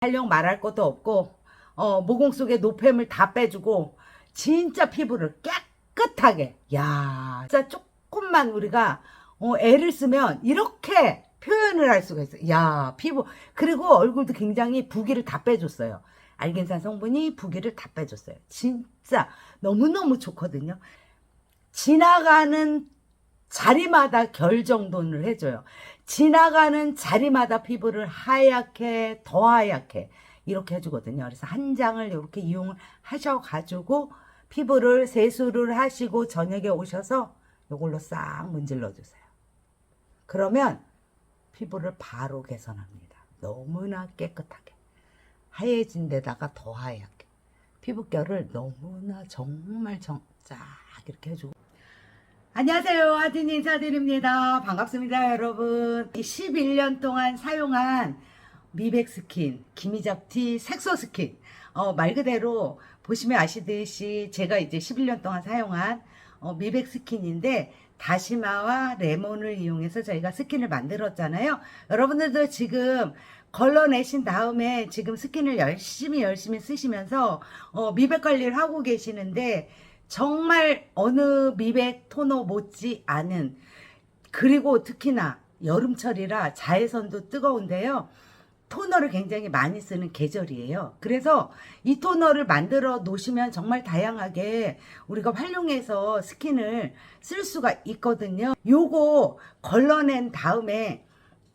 활용 말할 것도 없고 어, 모공 속에 노폐물 다 빼주고 진짜 피부를 깨끗하게 야 진짜 조금만 우리가 어, 애를 쓰면 이렇게 표현을 할 수가 있어요. 야 피부 그리고 얼굴도 굉장히 부기를 다 빼줬어요. 알겐산 성분이 부기를 다 빼줬어요. 진짜 너무너무 좋거든요. 지나가는 자리마다 결 정돈을 해줘요. 지나가는 자리마다 피부를 하얗게 더 하얗게 이렇게 해주거든요. 그래서 한 장을 이렇게 이용을 하셔가지고 피부를 세수를 하시고 저녁에 오셔서 이걸로 싹 문질러 주세요. 그러면 피부를 바로 개선합니다. 너무나 깨끗하게 하얘진 데다가 더 하얗게 피부결을 너무나 정말 정, 쫙 이렇게 해주고 안녕하세요. 하진 인사드립니다. 반갑습니다, 여러분. 11년 동안 사용한 미백 스킨, 기미잡티 색소 스킨. 어, 말 그대로 보시면 아시듯이 제가 이제 11년 동안 사용한 어, 미백 스킨인데 다시마와 레몬을 이용해서 저희가 스킨을 만들었잖아요. 여러분들도 지금 걸러내신 다음에 지금 스킨을 열심히 열심히 쓰시면서 어, 미백 관리를 하고 계시는데 정말 어느 미백 토너 못지 않은 그리고 특히나 여름철이라 자외선도 뜨거운데요. 토너를 굉장히 많이 쓰는 계절이에요. 그래서 이 토너를 만들어 놓으시면 정말 다양하게 우리가 활용해서 스킨을 쓸 수가 있거든요. 요거 걸러낸 다음에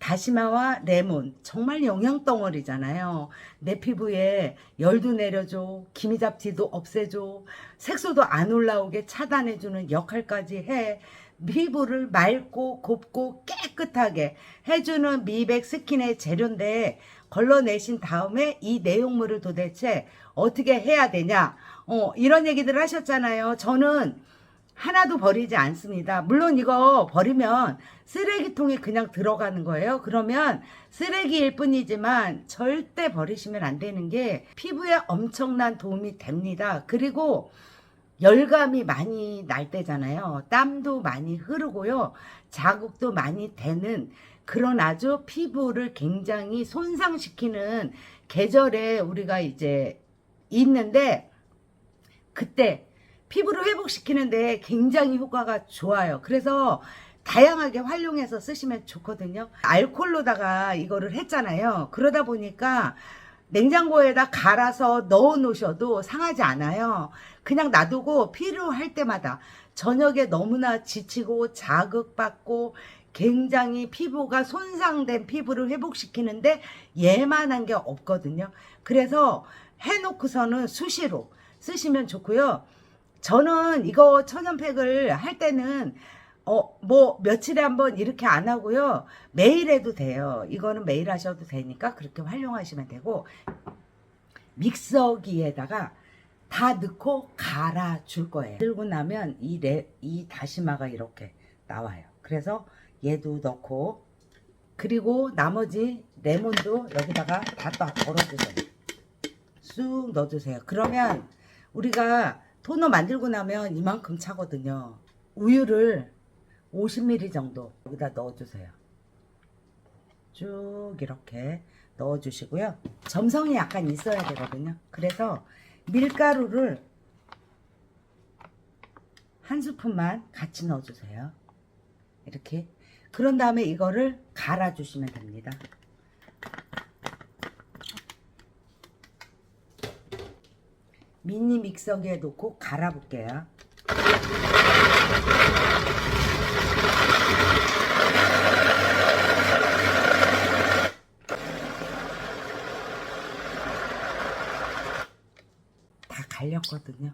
다시마와 레몬 정말 영양 덩어리잖아요. 내 피부에 열도 내려줘, 기미 잡티도 없애줘, 색소도 안 올라오게 차단해주는 역할까지 해. 피부를 맑고 곱고 깨끗하게 해주는 미백 스킨의 재료인데 걸러내신 다음에 이 내용물을 도대체 어떻게 해야 되냐? 어, 이런 얘기들 하셨잖아요. 저는 하나도 버리지 않습니다. 물론 이거 버리면 쓰레기통에 그냥 들어가는 거예요. 그러면 쓰레기일 뿐이지만 절대 버리시면 안 되는 게 피부에 엄청난 도움이 됩니다. 그리고 열감이 많이 날 때잖아요. 땀도 많이 흐르고요. 자국도 많이 되는 그런 아주 피부를 굉장히 손상시키는 계절에 우리가 이제 있는데 그때 피부를 회복시키는데 굉장히 효과가 좋아요. 그래서 다양하게 활용해서 쓰시면 좋거든요. 알콜로다가 이거를 했잖아요. 그러다 보니까 냉장고에다 갈아서 넣어 놓으셔도 상하지 않아요. 그냥 놔두고 필요할 때마다 저녁에 너무나 지치고 자극받고 굉장히 피부가 손상된 피부를 회복시키는데 얘만한 게 없거든요. 그래서 해놓고서는 수시로 쓰시면 좋고요. 저는 이거 천연팩을 할 때는 어, 뭐, 며칠에 한 번 이렇게 안 하고요. 매일 해도 돼요. 이거는 매일 하셔도 되니까 그렇게 활용하시면 되고, 믹서기에다가 다 넣고 갈아줄 거예요. 들고 나면 이, 레, 이 다시마가 이렇게 나와요. 그래서 얘도 넣고, 그리고 나머지 레몬도 여기다가 다 덜어주세요. 쑥 넣어주세요. 그러면 우리가 토너 만들고 나면 이만큼 차거든요. 우유를 50ml 정도 여기다 넣어주세요. 쭉 이렇게 넣어주시고요. 점성이 약간 있어야 되거든요. 그래서 밀가루를 한 스푼만 같이 넣어주세요. 이렇게. 그런 다음에 이거를 갈아주시면 됩니다. 미니 믹서기에 놓고 갈아 볼게요. 다 갈렸거든요.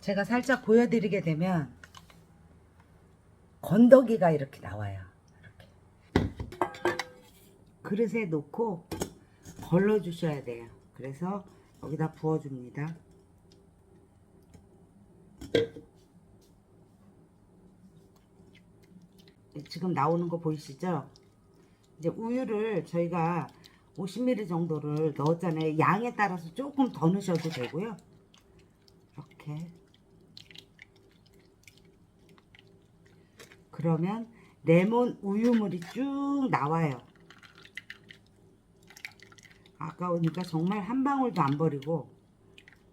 제가 살짝 보여드리게 되면 건더기가 이렇게 나와요. 이렇게. 그릇에 놓고 걸러 주셔야 돼요. 그래서 여기다 부어 줍니다. 지금 나오는 거 보이시죠? 이제 우유를 저희가 50ml 정도를 넣었잖아요. 양에 따라서 조금 더 넣으셔도 되고요. 이렇게. 그러면 레몬 우유물이 쭉 나와요. 아까우니까 정말 한 방울도 안 버리고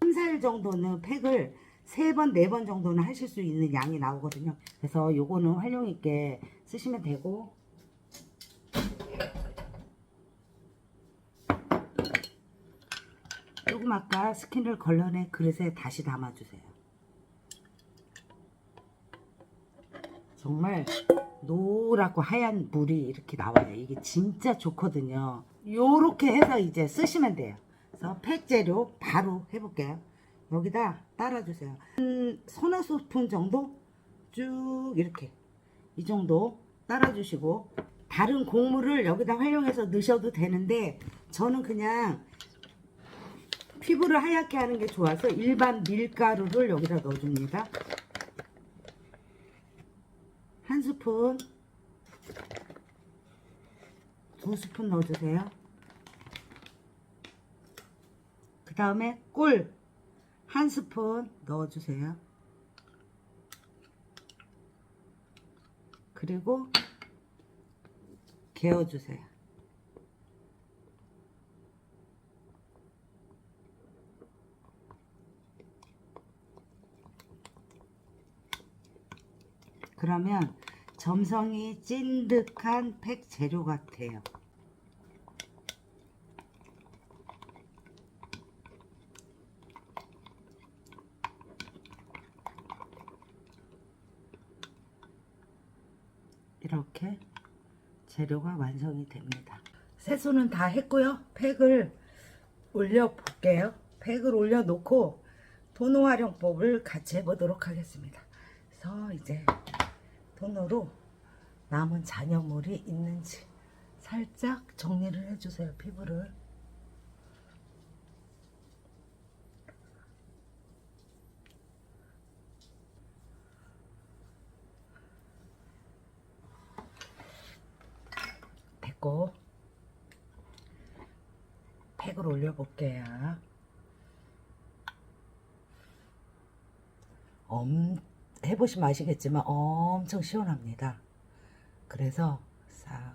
3, 4일 정도는 팩을 세 번, 네번 정도는 하실 수 있는 양이 나오거든요. 그래서 요거는 활용 있게 쓰시면 되고 조금 아까 스킨을 걸러낸 그릇에 다시 담아주세요. 정말 노랗고 하얀 물이 이렇게 나와요. 이게 진짜 좋거든요. 요렇게 해서 이제 쓰시면 돼요. 그래서 팩 재료 바로 해볼게요. 여기다 따라주세요. 한 서너 스푼 정도 쭉 이렇게 이 정도 따라주시고 다른 곡물을 여기다 활용해서 넣으셔도 되는데 저는 그냥 피부를 하얗게 하는 게 좋아서 일반 밀가루를 여기다 넣어줍니다. 한 스푼, 두 스푼 넣어주세요. 그 다음에 꿀 한 스푼 넣어주세요. 그리고 개어주세요. 그러면 점성이 찐득한 팩 재료 같아요. 이렇게 재료가 완성이 됩니다. 세수는 다 했고요. 팩을 올려 볼게요. 팩을 올려 놓고 토너 활용법을 같이 해보도록 하겠습니다. 그래서 이제 토너로 남은 잔여물이 있는지 살짝 정리를 해주세요. 피부를. 됐고 팩을 올려볼게요. 엄, 해보시면 아시겠지만 엄청 시원합니다. 그래서 싹,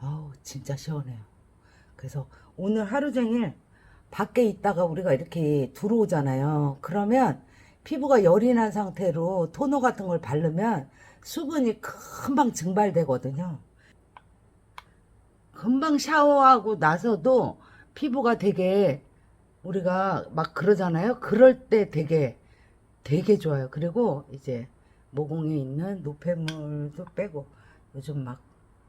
아우, 진짜 시원해요. 그래서 오늘 하루 종일 밖에 있다가 우리가 이렇게 들어오잖아요. 그러면 피부가 열이 난 상태로 토너 같은 걸 바르면 수분이 금방 증발되거든요. 금방 샤워하고 나서도 피부가 되게 우리가 막 그러잖아요. 그럴 때 되게 되게 좋아요. 그리고 이제 모공에 있는 노폐물도 빼고 요즘 막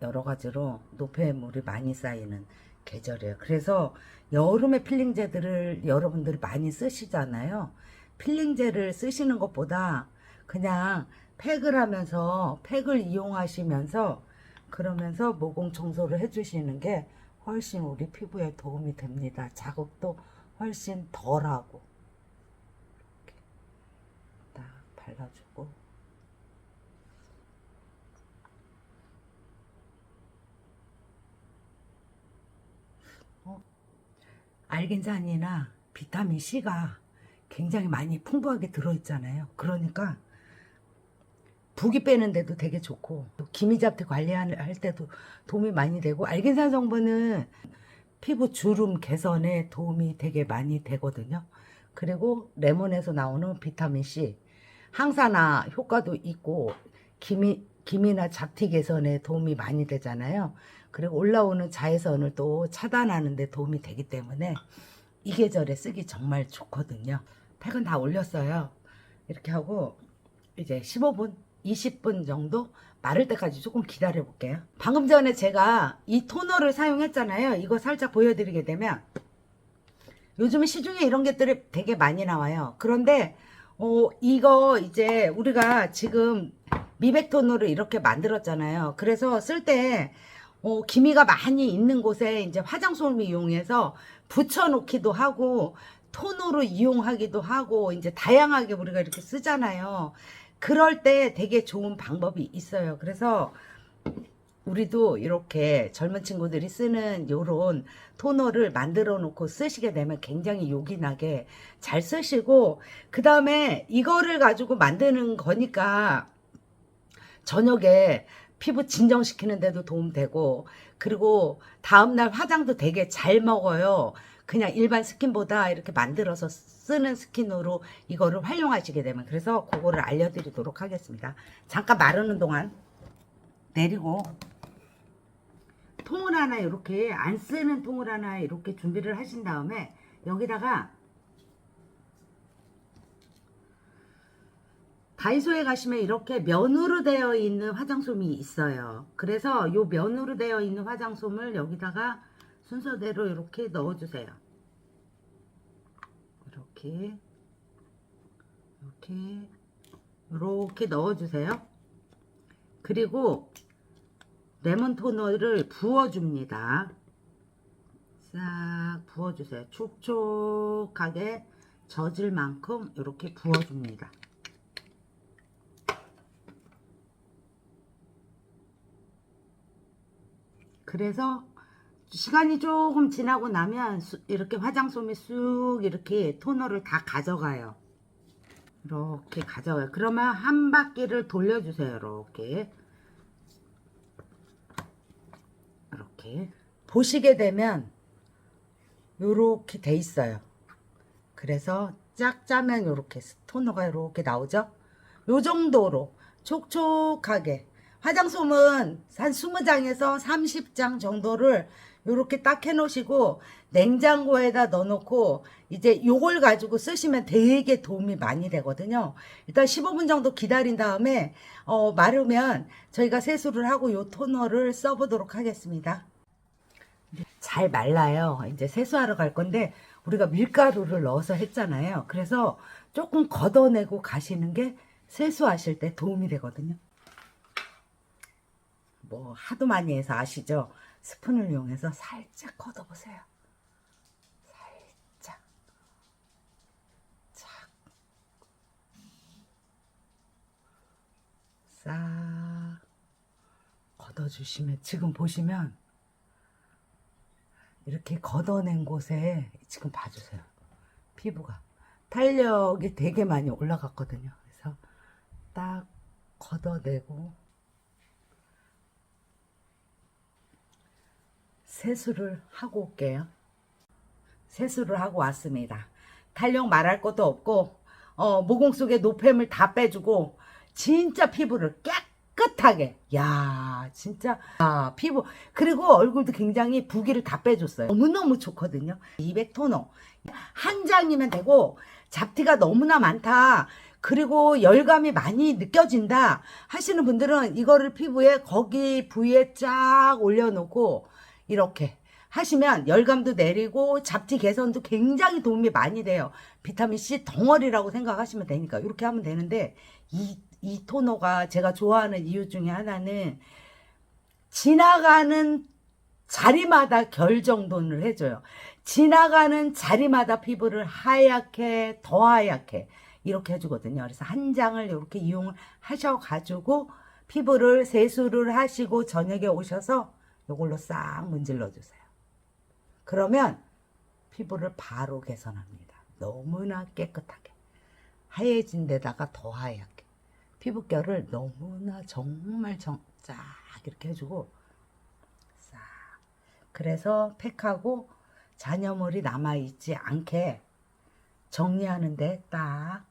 여러 가지로 노폐물이 많이 쌓이는 계절이에요. 그래서 여름에 필링제들을 여러분들이 많이 쓰시잖아요. 필링제를 쓰시는 것보다 그냥 팩을 하면서 팩을 이용하시면서 그러면서 모공 청소를 해주시는 게 훨씬 우리 피부에 도움이 됩니다. 자극도 훨씬 덜하고 이렇게 딱 발라주고 어, 알긴산이나 비타민 C가 굉장히 많이 풍부하게 들어있잖아요. 그러니까 붓기 빼는데도 되게 좋고 또 기미 잡티 관리할 때도 도움이 많이 되고 알긴산 성분은 피부 주름 개선에 도움이 되게 많이 되거든요. 그리고 레몬에서 나오는 비타민 C 항산화 효과도 있고 기미 기미나 잡티 개선에 도움이 많이 되잖아요. 그리고 올라오는 자외선을 또 차단하는 데 도움이 되기 때문에 이 계절에 쓰기 정말 좋거든요. 팩은 다 올렸어요. 이렇게 하고 이제 15분, 20분 정도 마를 때까지 조금 기다려 볼게요. 방금 전에 제가 이 토너를 사용했잖아요. 이거 살짝 보여드리게 되면 요즘에 시중에 이런 것들이 되게 많이 나와요. 그런데 어, 이거 이제 우리가 지금 미백 토너를 이렇게 만들었잖아요. 그래서 쓸때 어, 기미가 많이 있는 곳에 이제 화장솜을 이용해서 붙여놓기도 하고 톤으로 이용하기도 하고 이제 다양하게 우리가 이렇게 쓰잖아요. 그럴 때 되게 좋은 방법이 있어요. 그래서 우리도 이렇게 젊은 친구들이 쓰는 요런 토너를 만들어 놓고 쓰시게 되면 굉장히 요긴하게 잘 쓰시고 그 다음에 이거를 가지고 만드는 거니까 저녁에 피부 진정시키는데도 도움되고 그리고 다음날 화장도 되게 잘 먹어요. 그냥 일반 스킨보다 이렇게 만들어서 쓰는 스킨으로 이거를 활용하시게 되면 그래서 그거를 알려드리도록 하겠습니다. 잠깐 마르는 동안 내리고 통을 하나 이렇게 안 쓰는 통을 하나 이렇게 준비를 하신 다음에 여기다가 다이소에 가시면 이렇게 면으로 되어 있는 화장솜이 있어요. 그래서 요 면으로 되어 있는 화장솜을 여기다가 순서대로 이렇게 넣어주세요. 이렇게 이렇게 이렇게 넣어주세요. 그리고 레몬 토너를 부어줍니다. 싹 부어주세요. 촉촉하게 젖을 만큼 이렇게 부어줍니다. 그래서 시간이 조금 지나고 나면 수- 이렇게 화장솜이 쑥 이렇게 토너를 다 가져가요. 이렇게 가져가요. 그러면 한 바퀴를 돌려주세요. 이렇게. 이렇게. 보시게 되면 요렇게 돼 있어요. 그래서 짝 짜면 요렇게 토너가 요렇게 나오죠? 요 정도로 촉촉하게 화장솜은 한 20장에서 30장 정도를 요렇게 딱 해놓으시고 냉장고에다 넣어놓고 이제 요걸 가지고 쓰시면 되게 도움이 많이 되거든요. 일단 15분 정도 기다린 다음에 어, 마르면 저희가 세수를 하고 요 토너를 써보도록 하겠습니다. 잘 말라요. 이제 세수하러 갈 건데 우리가 밀가루를 넣어서 했잖아요. 그래서 조금 걷어내고 가시는 게 세수하실 때 도움이 되거든요. 뭐 하도 많이 해서 아시죠? 스푼을 이용해서 살짝 걷어보세요. 살짝. 착. 싹. 걷어주시면, 지금 보시면, 이렇게 걷어낸 곳에 지금 봐주세요. 피부가. 탄력이 되게 많이 올라갔거든요. 그래서 딱 걷어내고, 세수를 하고 올게요. 세수를 하고 왔습니다. 탄력 말할 것도 없고 어, 모공 속에 노폐물 다 빼주고 진짜 피부를 깨끗 하게 야 진짜 아 피부 그리고 얼굴도 굉장히 부기를 다 빼줬어요. 너무너무 좋거든요. 200 토너 한 장이면 되고 잡티가 너무나 많다. 그리고 열감이 많이 느껴진다 하시는 분들은 이거를 피부에 거기 부위에 쫙 올려놓고 이렇게 하시면 열감도 내리고 잡티 개선도 굉장히 도움이 많이 돼요. 비타민C 덩어리라고 생각하시면 되니까 이렇게 하면 되는데 이, 이 토너가 제가 좋아하는 이유 중에 하나는 지나가는 자리마다 결 정돈을 해줘요. 지나가는 자리마다 피부를 하얗게 더 하얗게 이렇게 해주거든요. 그래서 한 장을 이렇게 이용을 하셔가지고 피부를 세수를 하시고 저녁에 오셔서 이걸로 싹 문질러 주세요. 그러면 피부를 바로 개선합니다. 너무나 깨끗하게. 하얘진 데다가 더 하얗게. 피부결을 너무나 정말 정, 쫙 이렇게 해주고 싹. 그래서 팩하고 잔여물이 남아있지 않게 정리하는데 딱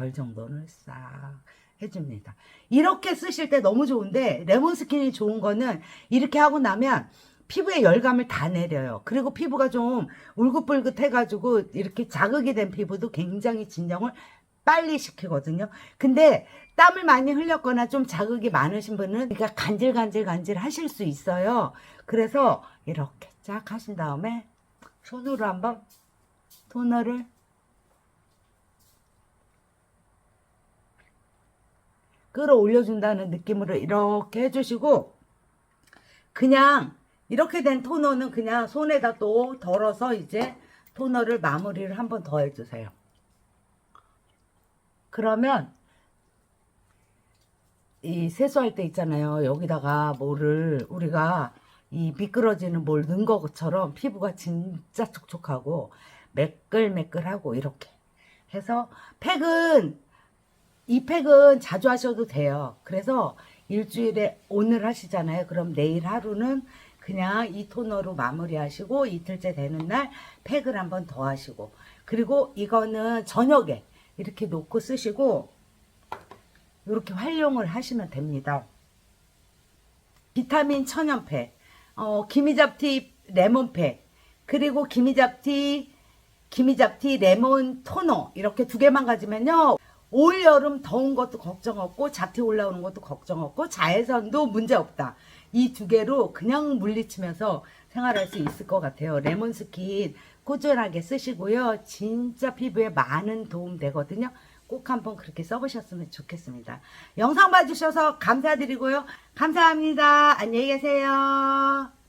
결 정도는 싹 해줍니다. 이렇게 쓰실 때 너무 좋은데 레몬 스킨이 좋은 거는 이렇게 하고 나면 피부에 열감을 다 내려요. 그리고 피부가 좀 울긋불긋 해가지고 이렇게 자극이 된 피부도 굉장히 진정을 빨리 시키거든요. 근데 땀을 많이 흘렸거나 좀 자극이 많으신 분은 그러니까 간질간질 간질 하실 수 있어요. 그래서 이렇게 쫙 하신 다음에 손으로 한번 토너를 끌어올려준다는 느낌으로 이렇게 해주시고 그냥 이렇게 된 토너는 그냥 손에다 또 덜어서 이제 토너를 마무리를 한번 더 해주세요. 그러면 이 세수할 때 있잖아요. 여기다가 뭐를 우리가 이 미끄러지는 뭘 넣은 것처럼 피부가 진짜 촉촉하고 매끌매끌하고 이렇게 해서 팩은 이 팩은 자주 하셔도 돼요. 그래서 일주일에 오늘 하시잖아요. 그럼 내일 하루는 그냥 이 토너로 마무리하시고 이틀째 되는 날 팩을 한번 더 하시고 그리고 이거는 저녁에 이렇게 놓고 쓰시고 이렇게 활용을 하시면 됩니다. 비타민 천연팩, 어, 기미잡티 레몬팩, 그리고 기미잡티, 기미잡티 레몬 토너 이렇게 두 개만 가지면요. 올 여름 더운 것도 걱정 없고 잡티 올라오는 것도 걱정 없고 자외선도 문제 없다. 이 두 개로 그냥 물리치면서 생활할 수 있을 것 같아요. 레몬 스킨 꾸준하게 쓰시고요. 진짜 피부에 많은 도움 되거든요. 꼭 한번 그렇게 써보셨으면 좋겠습니다. 영상 봐주셔서 감사드리고요. 감사합니다. 안녕히 계세요.